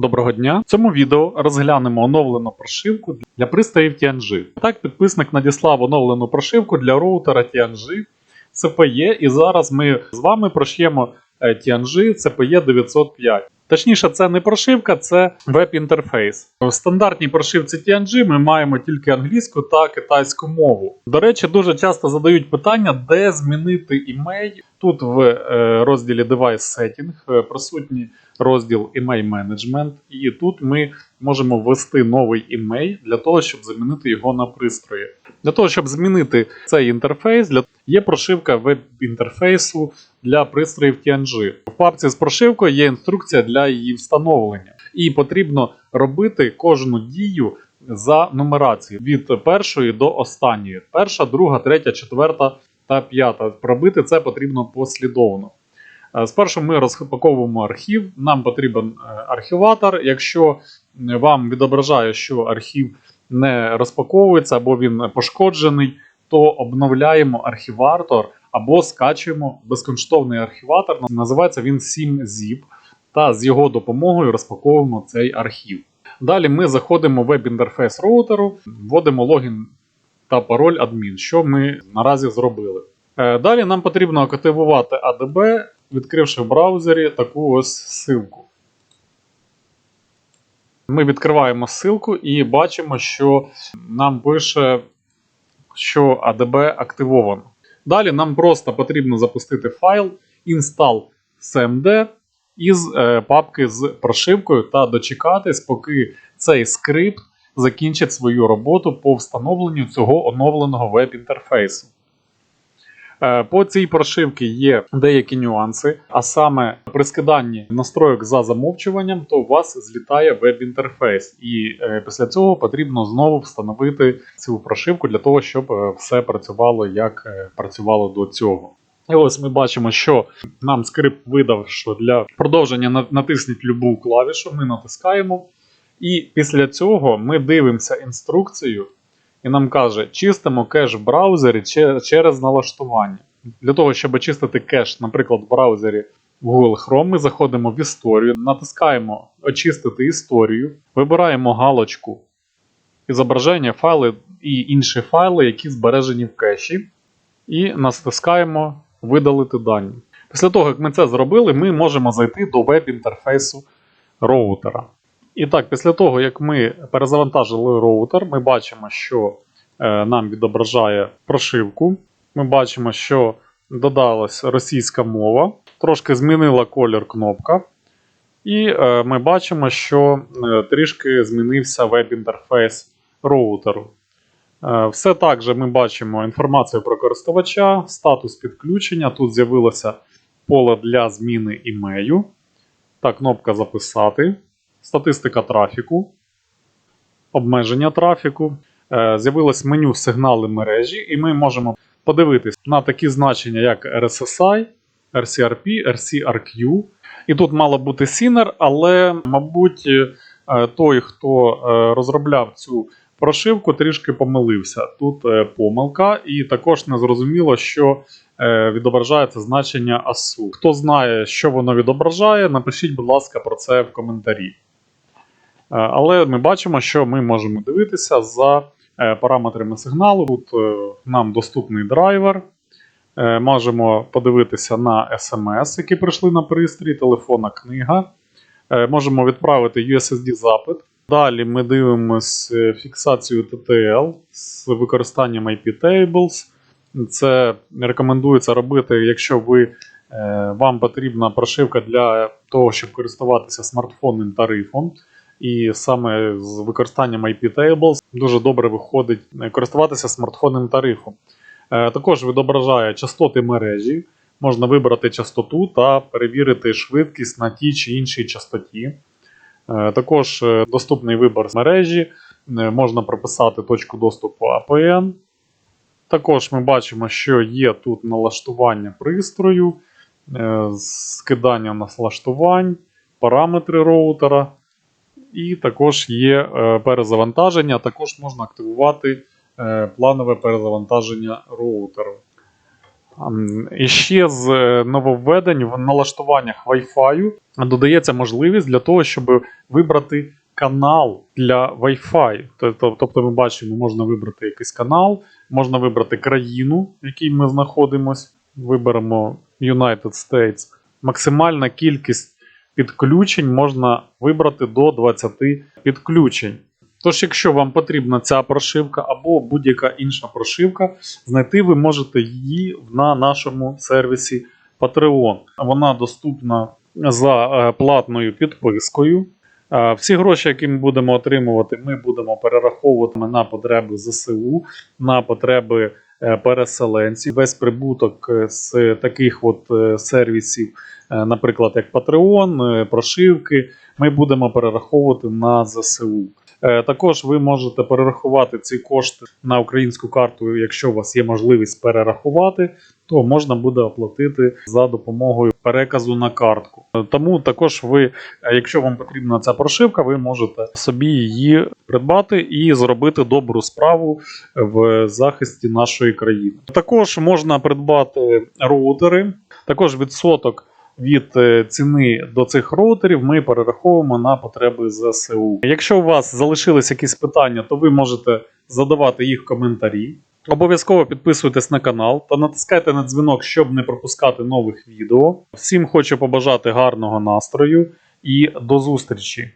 Доброго дня! В цьому відео розглянемо оновлену прошивку для пристроїв TNG. Так, підписник надіслав оновлену прошивку для роутера TNG CPE, і зараз ми з вами прош'ємо е, TNG CPE 905. Точніше, це не прошивка, це веб-інтерфейс. В стандартній прошивці TNG ми маємо тільки англійську та китайську мову. До речі, дуже часто задають питання, де змінити імей. Тут в е, розділі Device Setting е, присутній розділ Email Management, і тут ми можемо ввести новий імей для того, щоб замінити його на пристрої. Для того, щоб змінити цей інтерфейс, є прошивка веб-інтерфейсу для пристроїв TNG. В папці з прошивкою є інструкція для її встановлення. І потрібно робити кожну дію за нумерацією від першої до останньої. Перша, друга, третя, четверта та п'ята. Пробити це потрібно послідовно. Е, Спершу ми розпаковуємо архів. Нам потрібен е, архіватор. Якщо е, вам відображає, що архів не розпаковується або він пошкоджений, то обновляємо архіватор або скачуємо безкоштовний архіватор. Називається він 7zip, та з його допомогою розпаковуємо цей архів. Далі ми заходимо в веб-інтерфейс роутеру, вводимо логін та пароль адмін, що ми наразі зробили. Далі нам потрібно активувати ADB, відкривши в браузері таку ось ссылку. Ми відкриваємо ссылку і бачимо, що нам пише, що ADB активовано. Далі нам просто потрібно запустити файл install cmd із е, папки з прошивкою та дочекатись, поки цей скрипт закінчить свою роботу по встановленню цього оновленого веб-інтерфейсу. Е, По цій прошивці є деякі нюанси, а саме при скиданні настроєк за замовчуванням, то у вас злітає веб-інтерфейс, і е, після цього потрібно знову встановити цю прошивку для того, щоб е, все працювало як працювало до цього. І ось ми бачимо, що нам скрипт видав, що для продовження на- натисніть любу клавішу, ми натискаємо. І після цього ми дивимося інструкцію, і нам каже, чистимо кеш в браузері через налаштування. Для того, щоб очистити кеш, наприклад, в браузері в Google Chrome, ми заходимо в історію, натискаємо Очистити історію, вибираємо галочку Ізображення, файли і інші файли, які збережені в кеші, і натискаємо Видалити дані. Після того, як ми це зробили, ми можемо зайти до веб-інтерфейсу роутера. І так, після того, як ми перезавантажили роутер, ми бачимо, що е, нам відображає прошивку. Ми бачимо, що додалась російська мова, трошки змінила колір кнопка. І е, ми бачимо, що е, трішки змінився веб-інтерфейс роутеру. Все так же ми бачимо інформацію про користувача, статус підключення. Тут з'явилося поле для зміни імею та кнопка Записати, статистика трафіку, обмеження трафіку. Е, З'явилось меню сигнали мережі, і ми можемо подивитись на такі значення, як RSSI, RCRP, RCRQ. І тут мало бути Сінер, але, мабуть, е, той, хто е, розробляв цю прошивку, трішки помилився. Тут помилка, і також не зрозуміло, що відображається значення ASU. Хто знає, що воно відображає, напишіть, будь ласка, про це в коментарі. Е, Але ми бачимо, що ми можемо дивитися за е, параметрами сигналу. Тут е, нам доступний драйвер. Можемо подивитися на SMS, які прийшли на пристрій, телефонна книга. Можемо відправити USSD-запит. Далі ми дивимося фіксацію TTL з використанням IP Tables. Це рекомендується робити, якщо ви, вам потрібна прошивка для того, щоб користуватися смартфонним тарифом. І саме з використанням IP Tables дуже добре виходить е, користуватися смартфонним тарифом. Е, Також відображає частоти мережі. Можна вибрати частоту та перевірити швидкість на тій чи іншій частоті. Е, Також доступний вибір з мережі, можна прописати точку доступу APN. Також ми бачимо, що є тут налаштування пристрою, скидання налаштувань, параметри роутера. І також є е, перезавантаження. Також можна активувати е, планове перезавантаження роутеру. І ще з е, нововведень в налаштуваннях Wi-Fi додається можливість для того, щоб вибрати канал для Wi-Fi. Тобто, ми бачимо, можна вибрати якийсь канал, можна вибрати країну, в якій ми знаходимося. Виберемо United States. Максимальна кількість підключень можна вибрати до 20 підключень. Тож, якщо вам потрібна ця прошивка або будь-яка інша прошивка, знайти ви можете її на нашому сервісі Patreon. Вона доступна за е, платною підпискою. Е, Всі гроші, які ми будемо отримувати, ми будемо перераховувати на потреби ЗСУ, на потреби переселенців. Весь прибуток е, з таких от е, сервісів, е, наприклад, як Patreon, е, прошивки, ми будемо перераховувати на ЗСУ. Е, Також ви можете перерахувати ці кошти на українську карту, якщо у вас є можливість перерахувати, то можна буде оплатити за допомогою переказу на картку. Тому також ви, якщо вам потрібна ця прошивка, ви можете собі її придбати і зробити добру справу в захисті нашої країни. Також можна придбати роутери, також відсоток від е, ціни до цих роутерів ми перераховуємо на потреби ЗСУ. Якщо у вас залишились якісь питання, то ви можете задавати їх в коментарі. Обов'язково підписуйтесь на канал та натискайте на дзвінок, щоб не пропускати нових відео. Всім хочу побажати гарного настрою і до зустрічі!